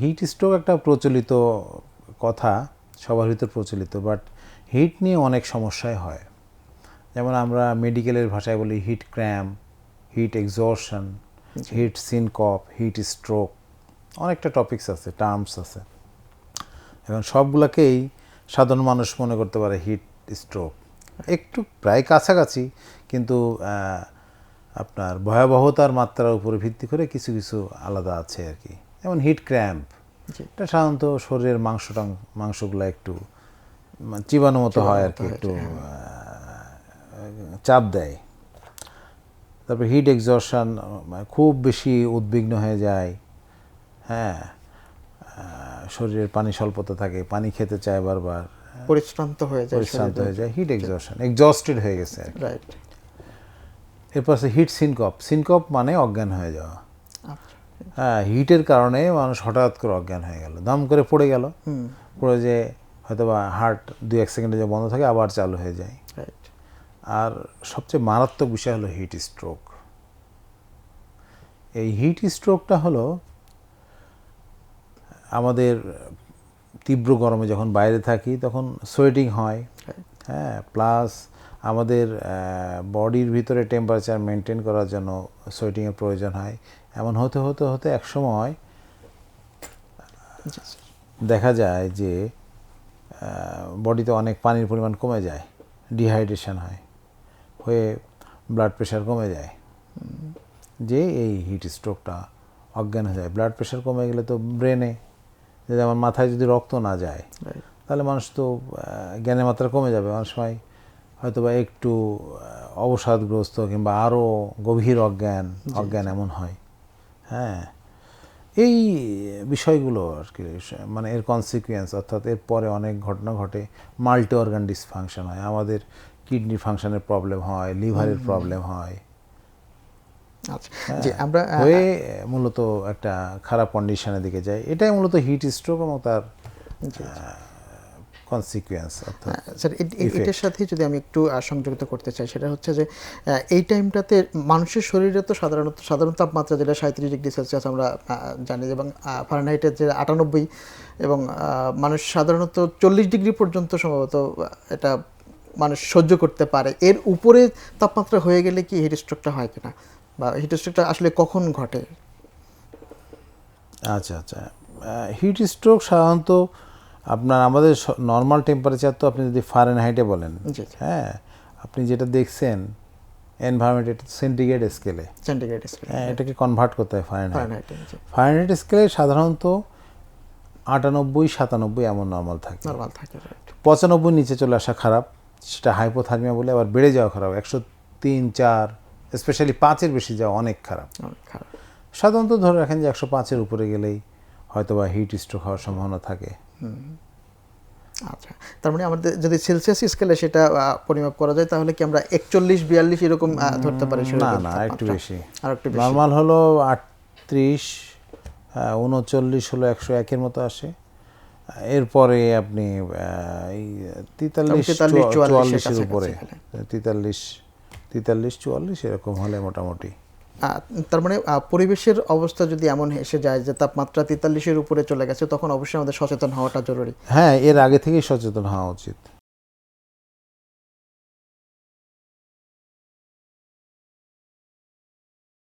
Heat stroke একটা প্রচলিত কথা সবার ভিতর প্রচলিত বাট হিট নিয়ে অনেক সমস্যাই হয়। যেমন আমরা মেডিকেলের ভাষায় বলি heat cramp heat exhaustion heat syncope heat stroke অনেকটা টপিকস আছে টার্মস আছে। এবং সবগুলোকেই সাধারণ মানুষ মনে করতে পারে হিট স্ট্রোক একটু প্রায় কাছাকাছি কিন্তু আপনার ভয়াবহতার মাত্রার উপরে ভিত্তি করে কিছু কিছু আলাদা আছে আর কি। যেমন হিট ক্র্যাম্প এটা সাধারণত শরীরের মাংস মাংসগুলো একটু মানে চিবানো মতো হয় আর কি একটু চাপ দেয়। তারপর হিট এক্সর্শন খুব বেশি উদ্বিগ্ন হয়ে যায় হ্যাঁ শরীরের পানি স্বল্পতা থাকে পানি খেতে চায় বারবার পরিশ্রান্ত হয়ে যায় পরিশ্রান্ত হয়ে যায় হিট এক্সর্শন এক্সস্টেড হয়ে গেছে রাইট এরপর আছে হিট সিনকপ সিনকপ মানে অজ্ঞান হয়ে যাওয়া। আচ্ছা। হ্যাঁ হিটের কারণে মানুষ হঠাৎ করে অজ্ঞান হয়ে গেল। দম করে পড়ে গেল। পড়ে যে হয়তো বা হার্ট দু এক সেকেন্ডে যে বন্ধ থাকে আবার চালু হয়ে যায়। রাইট আর সবচেয়ে মারাত্মক বিষয় হলো হিট স্ট্রোক এই হিট স্ট্রোকটা হলো আমাদের তীব্র গরমে যখন বাইরে থাকি তখন সোয়েটিং হয়। হ্যাঁ প্লাস আমাদের বডির ভিতরে টেম্পারেচার মেনটেন করার জন্য সোয়েটিংয়ের প্রয়োজন হয়। এমন হতে হতে হতে একসময় জি দেখা যায় যে বডিতে অনেক পানির পরিমাণ কমে যায় ডিহাইড্রেশন হয় হয়ে ব্লাড প্রেশার কমে যায়। যে এই হিট স্ট্রোকটা অজ্ঞান হয়ে যায়। ব্লাড প্রেশার কমে গেলে তো ব্রেনে যদি আমার মাথায় যদি রক্ত না যায় তাহলে মানুষ তো জ্ঞানের মাত্রা কমে যাবে। অনেক সময় হয়তো বা একটু অবসাদগ্রস্ত কিংবা আরও গভীর অজ্ঞান অজ্ঞান এমন হয়। হ্যাঁ। এই বিষয়গুলো আর কি মানে এর কনসিকুয়েন্স অর্থাৎ এর পরে অনেক ঘটনা ঘটে। মাল্টি অর্গান ডিসফাংশন হয়। আমাদের কিডনি ফাংশনের প্রবলেম হয় লিভারের প্রবলেম হয়। আচ্ছা। আমরা হয়ে মূলত একটা খারাপ কন্ডিশনের দিকে যায়। এটাই মূলত হিট স্ট্রোক এবং তার কনসিকুয়েন্স স্যার এটার সাথে যদি আমি একটু সংযুক্ত করতে চাই সেটা হচ্ছে যে এই টাইমটাতে মানুষের শরীরে তো সাধারণত সাধারণ তাপমাত্রা যেটা সাঁত্রিশ ডিগ্রি সেলসিয়াস আমরা জানি এবং ফারেনহাইটের যে আটানব্বই এবং মানুষ সাধারণত চল্লিশ ডিগ্রি পর্যন্ত সম্ভবত এটা মানুষ সহ্য করতে পারে। এর উপরে তাপমাত্রা হয়ে গেলে কি হিট স্ট্রোকটা হয় কিনা? বা হিট স্ট্রোকটা আসলে কখন ঘটে? আচ্ছা আচ্ছা। হিট স্ট্রোক সাধারণত আপনার আমাদের নর্মাল টেম্পারেচার তো আপনি যদি ফারেনহাইটে বলেন হ্যাঁ? আপনি যেটা দেখছেন এনভায়রনমেন্ট এটা সেন্টিগ্রেড স্কেলে সেন্টিগ্রেড স্কেল হ্যাঁ এটাকে কনভার্ট করতে হয় ফারেনহাইট ফারেনহাইটে স্কেলে সাধারণত আটানব্বই সাতানব্বই এমন নর্মাল থাকে। নর্মাল থাকে পঁচানব্বই নিচে চলে আসা খারাপ সেটা হাইপোথার্মিয়া বলে আবার বেড়ে যাওয়া খারাপ। একশো তিন চার স্পেশালি পাঁচের বেশি যাওয়া অনেক খারাপ। অনেক খারাপ। সাধারণত ধরে রাখেন যে একশো পাঁচের উপরে গেলেই হয়তো বা হিট স্ট্রোক হওয়ার সম্ভাবনা থাকে। আচ্ছা তার মানে আমাদের যদি সেলসিয়াস স্কেলে সেটা পরিমাপ করা যায় তাহলে কি আমরা একচল্লিশ বিয়াল্লিশ এরকম ধরতে পারি না না একটু বেশি। আর একটু বেশি। নর্মাল হলো আটত্রিশ উনচল্লিশ হলো একশো একের মতো আসে। এরপরে আপনি তেতাল্লিশ 43, 44 এর চুয়াল্লিশের উপরে। তেতাল্লিশ তেতাল্লিশ চুয়াল্লিশ এরকম হলে মোটামুটি। তার মানে পরিবেশের অবস্থা যদি এমন এসে যায় যে তাপমাত্রা তেতাল্লিশের উপরে চলে গেছে, তখন অবশ্যই আমাদের সচেতন হওয়াটা জরুরি। হ্যাঁ এর আগে থেকেই সচেতন হওয়া উচিত।